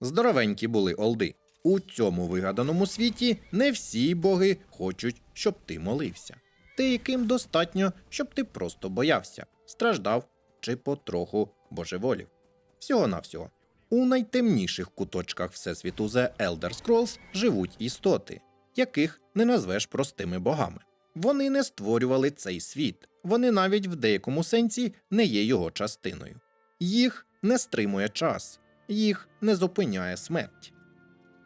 Здоровенькі були олди. У цьому вигаданому світі не всі боги хочуть, щоб ти молився. Деяким достатньо, щоб ти просто боявся, страждав чи потроху божеволів. Всього-навсього. У найтемніших куточках Всесвіту The Elder Scrolls живуть істоти, яких не назвеш простими богами. Вони не створювали цей світ, вони навіть в деякому сенсі не є його частиною. Їх не стримує час, їх не зупиняє смерть.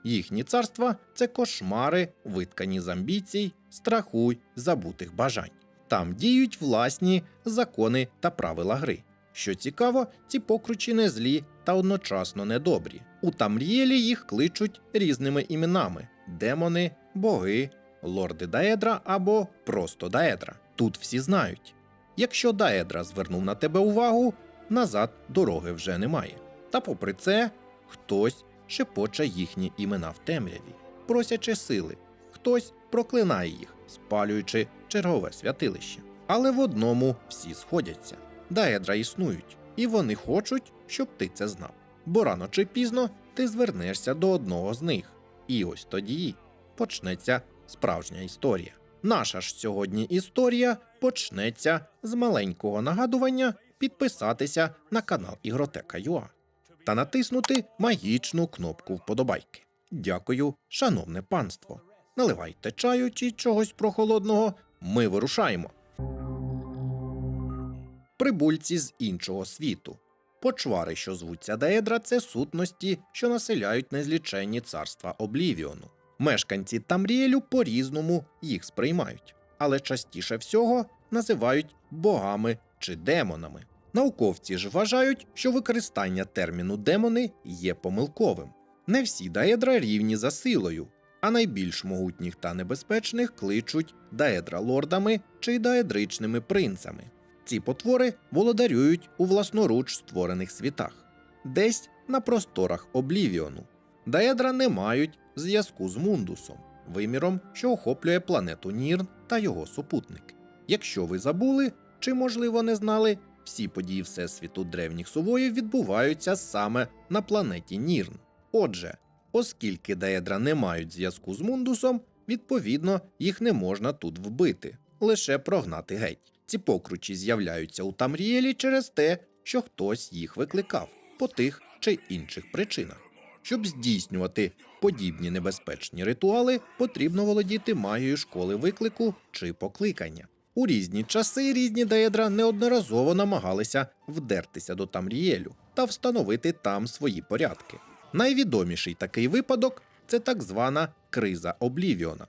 Їхні царства це кошмари, виткані з амбіцій, страху й забутих бажань. Там діють власні закони та правила гри. Що цікаво, ці покручі не злі та одночасно недобрі. У Тамрієлі їх кличуть різними іменами: демони, боги, лорди Даедра або просто Даедра. Тут всі знають. Якщо Даедра звернув на тебе увагу, назад дороги вже немає. Та попри це, хтось шепоче їхні імена в темряві, просячи сили, хтось проклинає їх, спалюючи чергове святилище. Але в одному всі сходяться. Даедра існують, і вони хочуть, щоб ти це знав. Бо рано чи пізно ти звернешся до одного з них. І ось тоді почнеться справжня історія. Наша ж сьогодні історія почнеться з маленького нагадування підписатися на канал Ігротека.ua та натиснути магічну кнопку вподобайки. Дякую, шановне панство. Наливайте чаю чи чогось прохолодного. Ми вирушаємо. Прибульці з іншого світу. Почвари, що звуться Деедра, це сутності, що населяють незліченні царства Облівіону. Мешканці Тамріелю по-різному їх сприймають, але частіше всього називають богами чи демонами. Науковці ж вважають, що використання терміну демони є помилковим. Не всі даедра рівні за силою, а найбільш могутніх та небезпечних кличуть даедра лордами чи даедричними принцами. Ці потвори володарюють у власноруч створених світах, десь на просторах Облівіону. Даедра не мають зв'язку з Мундусом, виміром, що охоплює планету Нірн та його супутники. Якщо ви забули чи, можливо, не знали, всі події Всесвіту древніх сувоїв відбуваються саме на планеті Нірн. Отже, оскільки Даедра не мають зв'язку з Мундусом, відповідно, їх не можна тут вбити, лише прогнати геть. Ці покручі з'являються у Тамрієлі через те, що хтось їх викликав по тих чи інших причинах. Щоб здійснювати подібні небезпечні ритуали, потрібно володіти магією школи виклику чи покликання. У різні часи різні даедра неодноразово намагалися вдертися до Тамрієлю та встановити там свої порядки. Найвідоміший такий випадок це так звана криза Облівіона.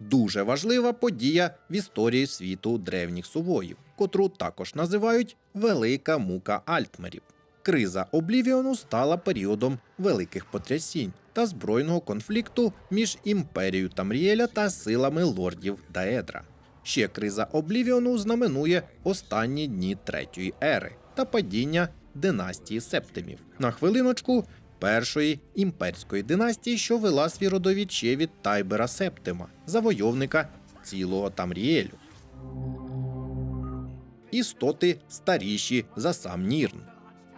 Дуже важлива подія в історії світу древніх сувоїв, котру також називають Велика мука Альтмерів. Криза Облівіону стала періодом великих потрясінь та збройного конфлікту між імперією Тамріеля та силами лордів Даедра. Ще криза Облівіону знаменує останні дні третьої ери та падіння династії Септимів. На хвилиночку першої імперської династії, що вела свій родовід від Тайбера Септима, завойовника цілого Тамріелю. Істоти старіші за сам Нірн.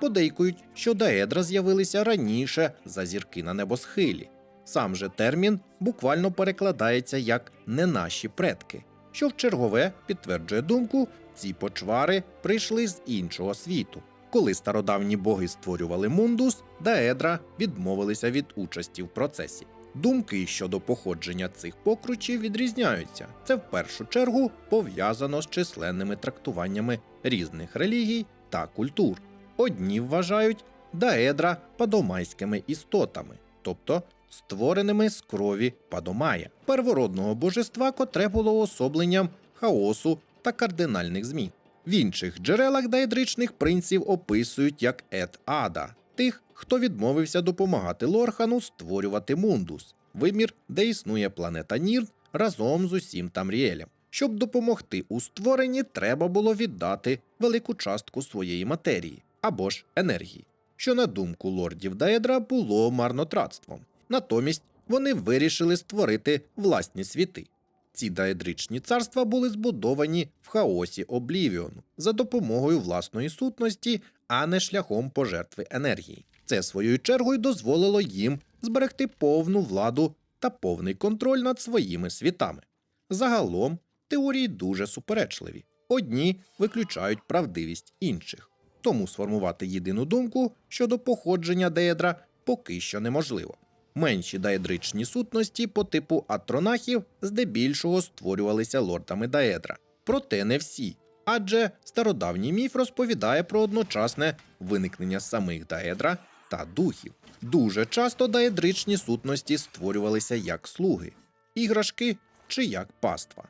Подейкують, що Даедра з'явилися раніше за зірки на небосхилі. Сам же термін буквально перекладається як не наші предки, що в чергове підтверджує думку, ці почвари прийшли з іншого світу. Коли стародавні боги створювали мундус, Даедра відмовилися від участі в процесі. Думки щодо походження цих покручів відрізняються. Це в першу чергу пов'язано з численними трактуваннями різних релігій та культур. Одні вважають Даедра падомайськими істотами, тобто створеними з крові Падомая, первородного божества, котре було уособленням хаосу та кардинальних змін. В інших джерелах даедричних принців описують як Ет Ада, тих, хто відмовився допомагати Лорхану створювати Мундус, вимір, де існує планета Нірн разом з усім Тамріелем. Щоб допомогти у створенні, треба було віддати велику частку своєї матерії або ж енергії, що, на думку лордів Даедра, було марнотратством. Натомість вони вирішили створити власні світи. Ці даедричні царства були збудовані в хаосі Облівіону за допомогою власної сутності, а не шляхом пожертви енергії. Це своєю чергою дозволило їм зберегти повну владу та повний контроль над своїми світами. Загалом теорії дуже суперечливі. Одні виключають правдивість інших, тому сформувати єдину думку щодо походження деедра поки що неможливо. Менші даедричні сутності по типу атронахів здебільшого створювалися лордами даедра, проте не всі. Адже стародавній міф розповідає про одночасне виникнення самих даедра та духів. Дуже часто даедричні сутності створювалися як слуги, іграшки чи як паства.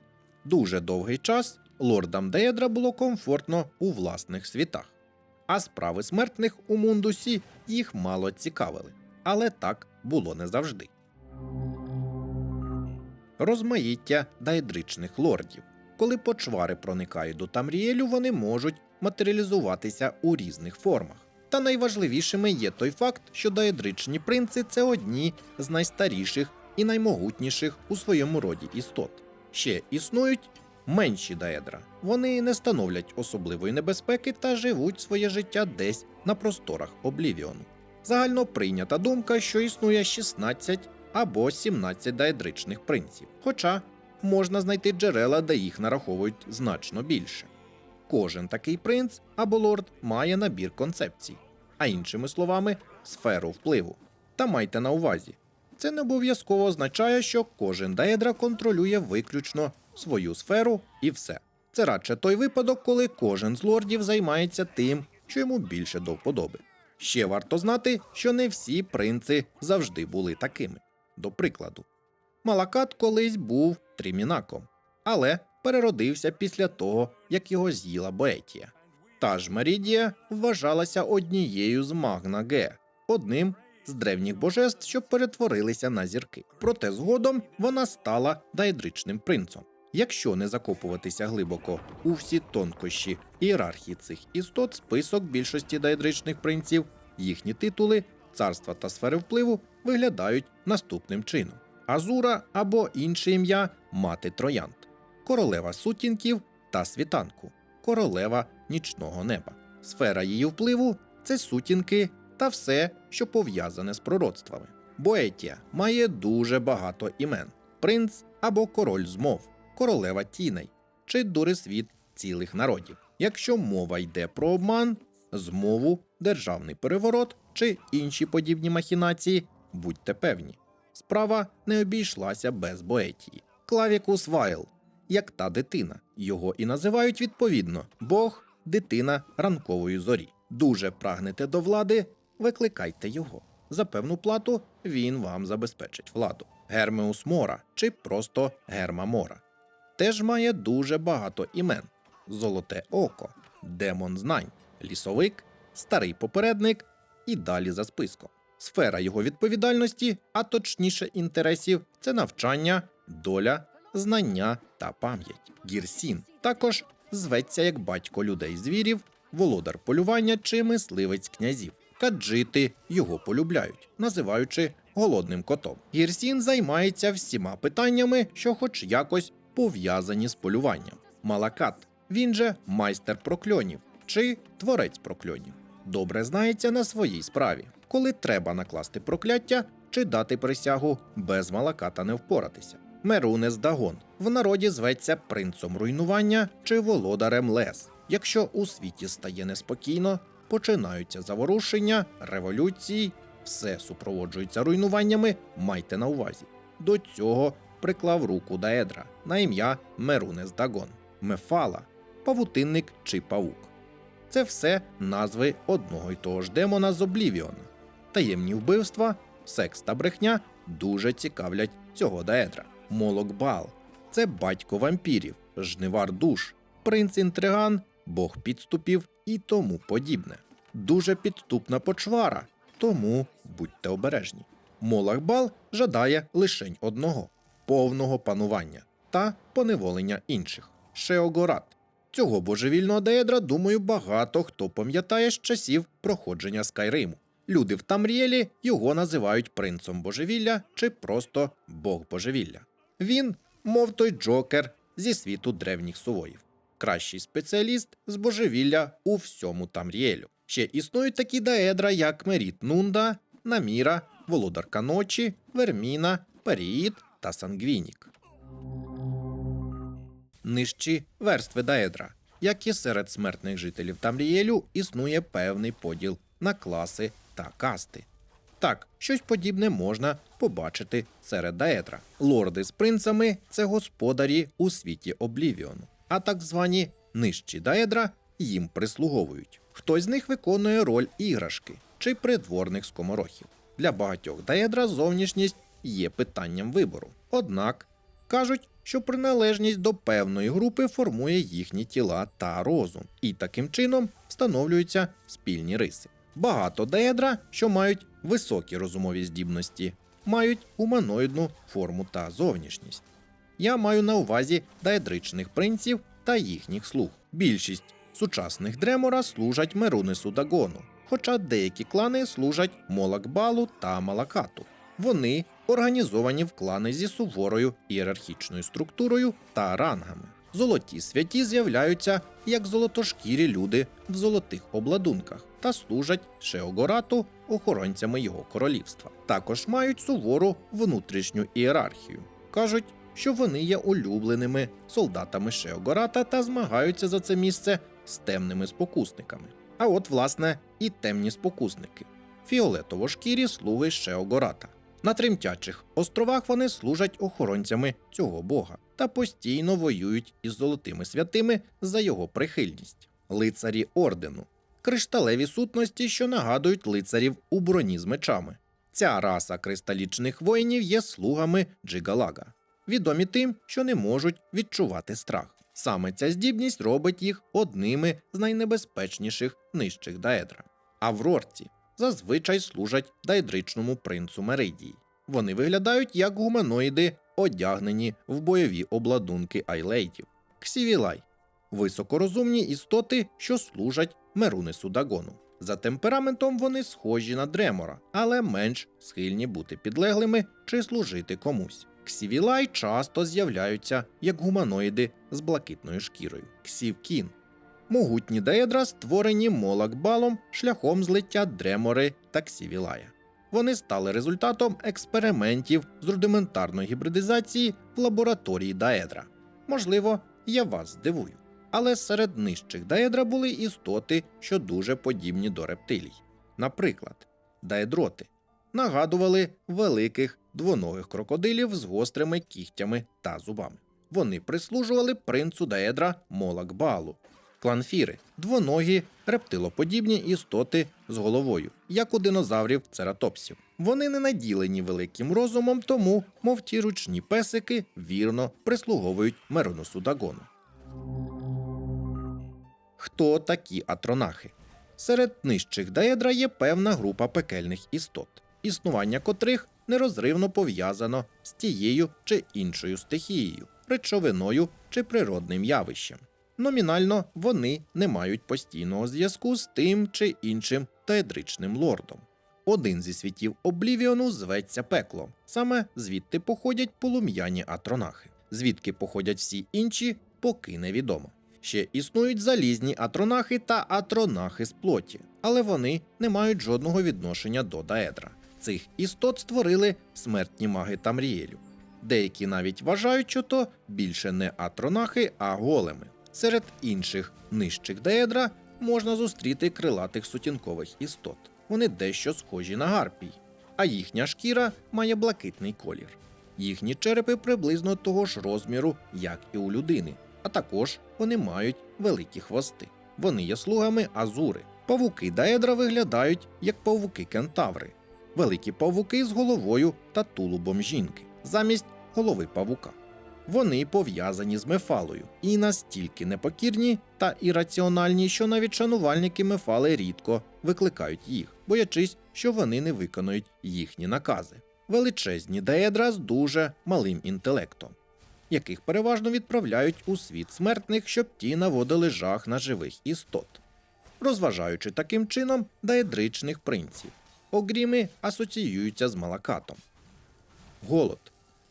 Дуже довгий час лордам Деедра було комфортно у власних світах, а справи смертних у Мундусі їх мало цікавили. Але так було не завжди. Розмаїття даедричних лордів. Коли почвари проникають до Тамріелю, вони можуть матеріалізуватися у різних формах. Та найважливішими є той факт, що даедричні принци це одні з найстаріших і наймогутніших у своєму роді істот. Ще існують менші даедра. Вони не становлять особливої небезпеки та живуть своє життя десь на просторах Облівіону. Загально прийнята думка, що існує 16 або 17 даедричних принців, хоча можна знайти джерела, де їх нараховують значно більше. Кожен такий принц або лорд має набір концепцій, а іншими словами, сферу впливу. Та майте на увазі, це не обов'язково означає, що кожен даедра контролює виключно свою сферу і все. Це радше той випадок, коли кожен з лордів займається тим, що йому більше до вподоби. Ще варто знати, що не всі принци завжди були такими. До прикладу, Малакат колись був тримінаком, але переродився після того, як його з'їла Боетія. Та ж Мерідія вважалася однією з Магна Ге, одним з древніх божеств, що перетворилися на зірки. Проте згодом вона стала даедричним принцом. Якщо не закопуватися глибоко у всі тонкощі ієрархії цих істот, список більшості даедричних принців, їхні титули, царства та сфери впливу виглядають наступним чином: Азура або інше ім'я мати троянд, королева сутінків та світанку, королева нічного неба. Сфера її впливу це сутінки та все, що пов'язане з пророцтвами. Боетія має дуже багато імен: принц або король змов, королева тіней чи дурисвіт цілих народів. Якщо мова йде про обман, змову, державний переворот чи інші подібні махінації, будьте певні, справа не обійшлася без Боетії. Клавікус Вайл, як та дитина, його і називають відповідно Бог, дитина ранкової зорі. Дуже прагнете до влади, викликайте його. За певну плату він вам забезпечить владу. Гермеус Мора чи просто Герма Мора. Теж має дуже багато імен: Золоте Око, Демон Знань, Лісовик, Старий Попередник і далі за списком. Сфера його відповідальності, а точніше інтересів, це навчання, доля, знання та пам'ять. Гірсін також зветься як батько людей звірів, володар полювання чи мисливець князів. Каджити його полюбляють, називаючи голодним котом. Гірсін займається всіма питаннями, що хоч якось пов'язані з полюванням. Малакат він же майстер прокльонів чи творець прокльонів. Добре знається на своїй справі, коли треба накласти прокляття чи дати присягу, без малаката не впоратися. Мерунес Дагон в народі зветься принцом руйнування чи володарем лес. Якщо у світі стає неспокійно, починаються заворушення, революції, все супроводжується руйнуваннями, майте на увазі. До цього приклав руку Даедра на ім'я Мерунес Дагон, Мефала, павутинник чи павук. Це все назви одного й того ж демона з Облівіона. Таємні вбивства, секс та брехня дуже цікавлять цього Даедра. Молок Бал це батько вампірів, жнивар душ, принц інтриган, бог підступів і тому подібне. Дуже підступна почвара, тому будьте обережні. Молахбал жадає лишень одного повного панування та поневолення інших Шеогорат. Цього божевільного деедра, думаю, багато хто пам'ятає з часів проходження Скайриму. Люди в Тамріелі його називають принцом божевілля чи просто Бог божевілля. Він, мов той Джокер зі світу древніх сувоїв, кращий спеціаліст з божевілля у всьому Тамріелю. Ще існують такі даедра, як Меріт Нунда, Наміра, Володарка ночі, Верміна, Періїд та Сангвінік. Нижчі верстви даедра. Як і серед смертних жителів Тамрієлю, існує певний поділ на класи та касти. Так, щось подібне можна побачити серед даедра. Лорди з принцами це господарі у світі Облівіону, а так звані нижчі даедра їм прислуговують. Хтось з них виконує роль іграшки чи придворних скоморохів. Для багатьох даедра зовнішність є питанням вибору. Однак кажуть, що приналежність до певної групи формує їхні тіла та розум, і таким чином встановлюються спільні риси. Багато деедра, що мають високі розумові здібності, мають гуманоїдну форму та зовнішність. Я маю на увазі даедричних принців та їхніх слуг. Більшість сучасних дремора служать Мерунису Дагону, хоча деякі клани служать Молакбалу та Малакату. Вони організовані в клани зі суворою ієрархічною структурою та рангами. Золоті святі з'являються як золотошкірі люди в золотих обладунках та служать Шеогорату охоронцями його королівства. Також мають сувору внутрішню ієрархію. Кажуть, що вони є улюбленими солдатами Шеогората та змагаються за це місце з темними спокусниками. А от, власне, і темні спокусники фіолетово-шкірі слуги Шеогората. На тремтячих островах вони служать охоронцями цього бога та постійно воюють із золотими святими за його прихильність. Лицарі ордену кришталеві сутності, що нагадують лицарів у броні з мечами. Ця раса кристалічних воїнів є слугами Джигалага, відомі тим, що не можуть відчувати страх. Саме ця здібність робить їх одними з найнебезпечніших нижчих даедра. Аврорці зазвичай служать даедричному принцу Меридії. Вони виглядають як гуманоїди, одягнені в бойові обладунки айлейтів. Ксівілай високорозумні істоти, що служать Мерунису Дагону. За темпераментом вони схожі на дремора, але менш схильні бути підлеглими чи служити комусь. Ксівілай часто з'являються як гуманоїди з блакитною шкірою. Ксівкін Могутні деедра створені молакбалом шляхом злиття дремори та ксівілая. Вони стали результатом експериментів з рудиментарної гібридизації в лабораторії даедра. Можливо, я вас здивую. Але серед нижчих даедра були істоти, що дуже подібні до рептилій. Наприклад, даедроти нагадували великих двоногих крокодилів з гострими кігтями та зубами. Вони прислужували принцу даедра Молакбалу, Кланфіри двоногі, рептилоподібні істоти з головою, як у динозаврів цератопсів. Вони не наділені великим розумом, тому, мов ті ручні песики, вірно прислуговують Мероносу Дагону. Хто такі атронахи? Серед нижчих даедра є певна група пекельних істот, існування котрих нерозривно пов'язано з тією чи іншою стихією, речовиною чи природним явищем. Номінально вони не мають постійного зв'язку з тим чи іншим таедричним лордом. Один зі світів Облівіону зветься пеклом. Саме звідти походять полум'яні атронахи. Звідки походять всі інші, поки невідомо. Ще існують залізні атронахи та атронахи з плоті, але вони не мають жодного відношення до даедра. Цих істот створили смертні маги Тамрієлю. Деякі навіть вважають, що то більше не атронахи, а големи. Серед інших нижчих деедра можна зустріти крилатих сутінкових істот. Вони дещо схожі на гарпій, а їхня шкіра має блакитний колір. Їхні черепи приблизно того ж розміру, як і у людини, а також вони мають великі хвости. Вони є слугами азури. Павуки даедра виглядають як павуки кентаври, великі павуки з головою та тулубом жінки, замість голови павука. Вони пов'язані з мефалою і настільки непокірні та ірраціональні, що навіть шанувальники мефали рідко викликають їх, боячись, що вони не виконують їхні накази. Величезні деедра з дуже малим інтелектом, яких переважно відправляють у світ смертних, щоб ті наводили жах на живих істот, розважаючи таким чином даедричних принців. Огріми асоціюються з малакатом. Голод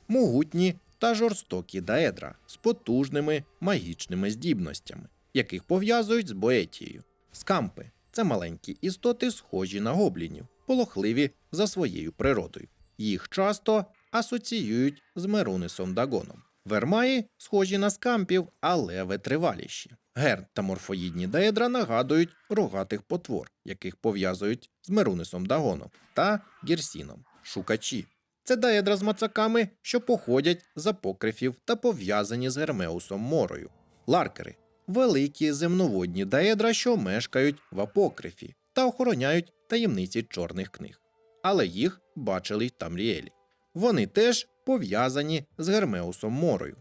могутні та жорстокі даедра з потужними магічними здібностями, яких пов'язують з Боетією. Скампи це маленькі істоти, схожі на гоблінів, полохливі за своєю природою. Їх часто асоціюють з Мерунисом Дагоном. Вермаї схожі на скампів, але витриваліші. Герн та морфоїдні даедра нагадують рогатих потвор, яких пов'язують з Мерунисом Дагоном та Гірсіном, шукачі. Це даедра з мацаками, що походять з апокрифів та пов'язані з Гермеусом Морою. Ларкери великі земноводні даедра, що мешкають в апокрифі та охороняють таємниці чорних книг. Але їх бачили й Тамріелі. Вони теж пов'язані з Гермеусом Морою.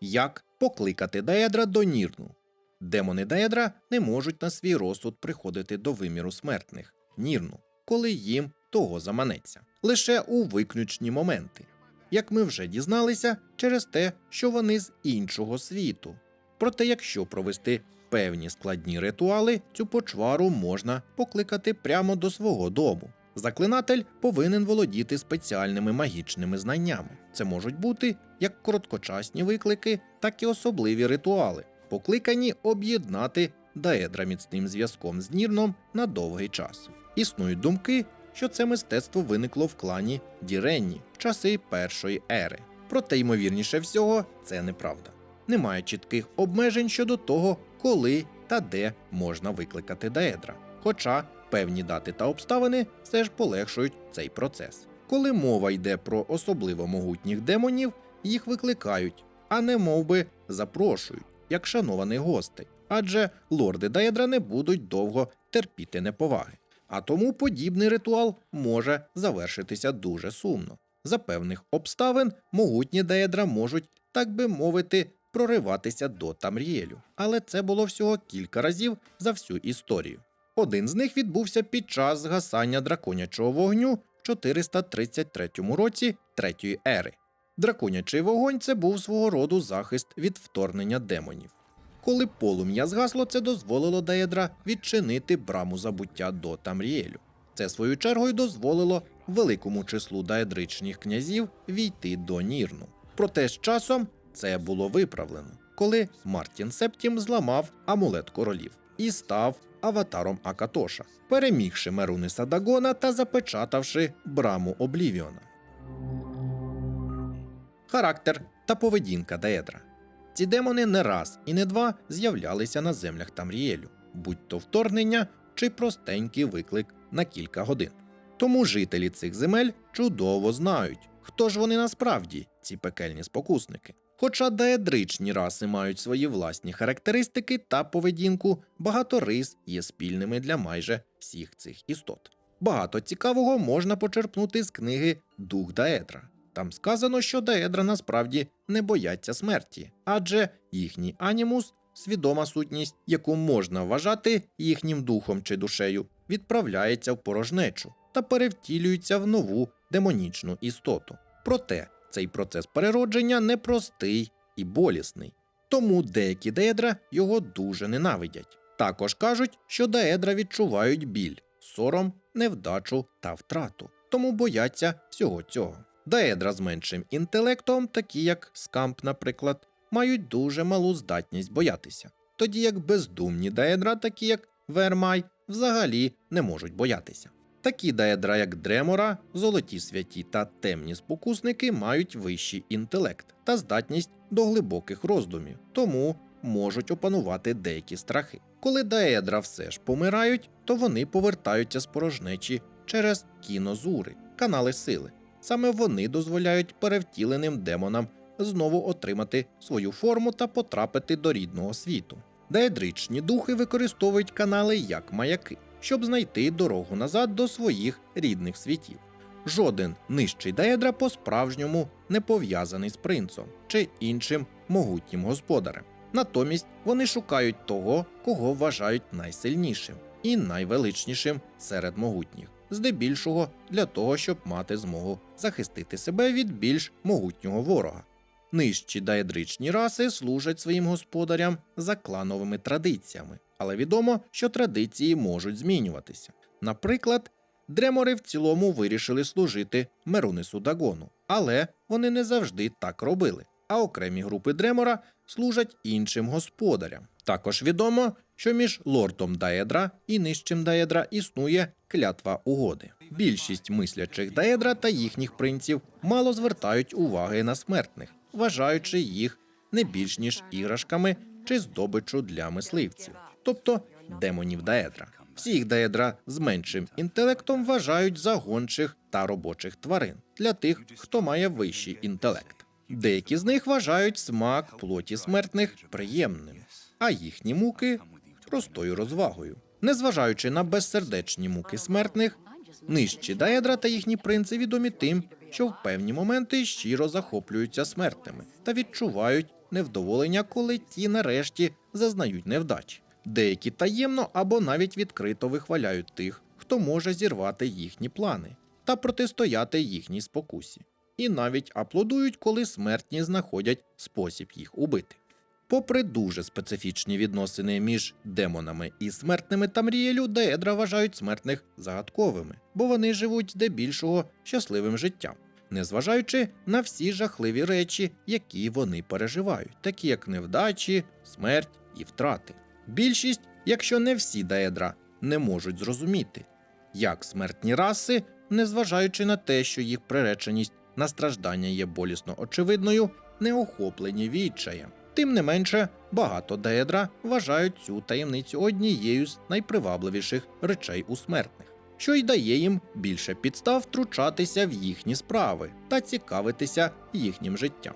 Як покликати даедра до Нірну? Демони даедра не можуть на свій розсуд приходити до виміру смертних Нірну, коли їм того заманеться, лише у виключні моменти, як ми вже дізналися, через те, що вони з іншого світу. Проте, якщо провести певні складні ритуали, цю почвару можна покликати прямо до свого дому. Заклинатель повинен володіти спеціальними магічними знаннями. Це можуть бути як короткочасні виклики, так і особливі ритуали, покликані об'єднати даедра міцним зв'язком з Нірном на довгий час. Існують думки, що це мистецтво виникло в клані Діренні в часи першої ери. Проте, ймовірніше всього, це неправда. Немає чітких обмежень щодо того, коли та де можна викликати даедра. Хоча певні дати та обставини все ж полегшують цей процес. Коли мова йде про особливо могутніх демонів, їх викликають, а не мов би запрошують, як шанованих гостей. Адже лорди Даедра не будуть довго терпіти неповаги. А тому подібний ритуал може завершитися дуже сумно. За певних обставин могутні Даедра можуть, так би мовити, прориватися до Тамріелю. Але це було всього кілька разів за всю історію. Один з них відбувся під час згасання драконячого вогню в 433 році третьої ери. Драконячий вогонь це був свого роду захист від вторгнення демонів. Коли полум'я згасло, це дозволило Даедра відчинити браму забуття до Тамріелю. Це свою чергою дозволило великому числу даедричних князів війти до Нірну. Проте з часом це було виправлено, коли Мартін Септім зламав амулет королів і став аватаром Акатоша, перемігши Меруниса Дагона та запечатавши браму Облівіона. Характер та поведінка Даедра. Ці демони не раз і не два з'являлися на землях Тамріелю, будь то вторгнення чи простенький виклик на кілька годин. Тому жителі цих земель чудово знають, хто ж вони насправді, ці пекельні спокусники. Хоча даедричні раси мають свої власні характеристики та поведінку, багато рис є спільними для майже всіх цих істот. Багато цікавого можна почерпнути з книги Дух Даедра. Там сказано, що Даедра насправді не бояться смерті, адже їхній анімус, свідома сутність, яку можна вважати їхнім духом чи душею, відправляється в порожнечу та перевтілюється в нову демонічну істоту. Проте цей процес переродження непростий і болісний, тому деякі Даедра його дуже ненавидять. Також кажуть, що Даедра відчувають біль, сором, невдачу та втрату, тому бояться всього цього. Даедра з меншим інтелектом, такі як Скамп, наприклад, мають дуже малу здатність боятися, тоді як бездумні даедра, такі як Вермай, взагалі не можуть боятися. Такі даедра, як Дремора, золоті святі та темні спокусники, мають вищий інтелект та здатність до глибоких роздумів, тому можуть опанувати деякі страхи. Коли даедра все ж помирають, то вони повертаються з порожнечі через кінозури, канали сили. Саме вони дозволяють перевтіленим демонам знову отримати свою форму та потрапити до рідного світу. Деедричні духи використовують канали як маяки, щоб знайти дорогу назад до своїх рідних світів. Жоден нижчий Деедра по-справжньому не пов'язаний з принцом чи іншим могутнім господарем. Натомість вони шукають того, кого вважають найсильнішим і найвеличнішим серед могутніх, здебільшого для того, щоб мати змогу захистити себе від більш могутнього ворога. Нижчі даедричні раси служать своїм господарям за клановими традиціями, але відомо, що традиції можуть змінюватися. Наприклад, дремори в цілому вирішили служити Мерунису Дагону, але вони не завжди так робили. А окремі групи дремора служать іншим господарям. Також відомо, що між лордом Даедра і нижчим Даедра існує клятва угоди. Більшість мислячих Даедра та їхніх принців мало звертають уваги на смертних, вважаючи їх не більш ніж іграшками чи здобичу для мисливців, тобто демонів Даедра. Всіх Даедра з меншим інтелектом вважають за гончих та робочих тварин для тих, хто має вищий інтелект. Деякі з них вважають смак плоті смертних приємним, а їхні муки простою розвагою. Незважаючи на безсердечні муки смертних, нижчі Даедра та їхні принци відомі тим, що в певні моменти щиро захоплюються смертними та відчувають невдоволення, коли ті нарешті зазнають невдачі. Деякі таємно або навіть відкрито вихваляють тих, хто може зірвати їхні плани та протистояти їхній спокусі, і навіть аплодують, коли смертні знаходять спосіб їх убити. Попри дуже специфічні відносини між демонами і смертними Тамрієлю, Деедра вважають смертних загадковими, бо вони живуть здебільшого щасливим життям, незважаючи на всі жахливі речі, які вони переживають, такі як невдачі, смерть і втрати. Більшість, якщо не всі Деедра, не можуть зрозуміти, як смертні раси, незважаючи на те, що їх приреченість на страждання є болісно очевидною, не охоплені відчаєм. Тим не менше, багато Деедра вважають цю таємницю однією з найпривабливіших речей у смертних, що й дає їм більше підстав втручатися в їхні справи та цікавитися їхнім життям.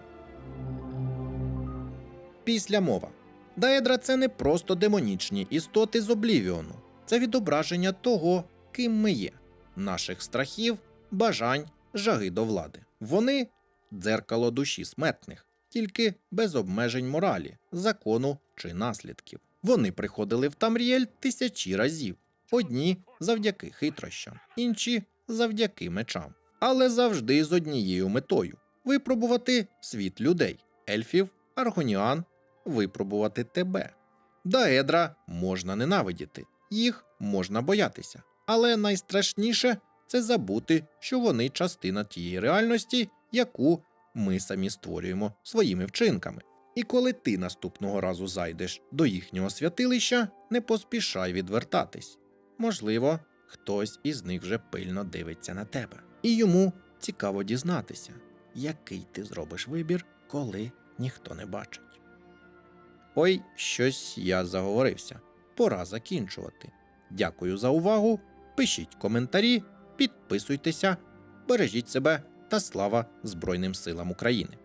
Після мова. Даедра це не просто демонічні істоти з Облівіону, це відображення того, ким ми є, наших страхів, бажань, жаги до влади. Вони дзеркало душі смертних, тільки без обмежень моралі, закону чи наслідків. Вони приходили в Тамріель тисячі разів, одні завдяки хитрощам, інші завдяки мечам, але завжди з однією метою випробувати світ людей, ельфів, аргоніан, випробувати тебе. Даедра можна ненавидіти, їх можна боятися, але найстрашніше це забути, що вони частина тієї реальності, яку ми самі створюємо своїми вчинками. І коли ти наступного разу зайдеш до їхнього святилища, не поспішай відвертатись. Можливо, хтось із них вже пильно дивиться на тебе, і йому цікаво дізнатися, який ти зробиш вибір, коли ніхто не бачить. Ой, щось я заговорився. Пора закінчувати. Дякую за увагу. Пишіть коментарі, підписуйтеся, бережіть себе та слава Збройним силам України.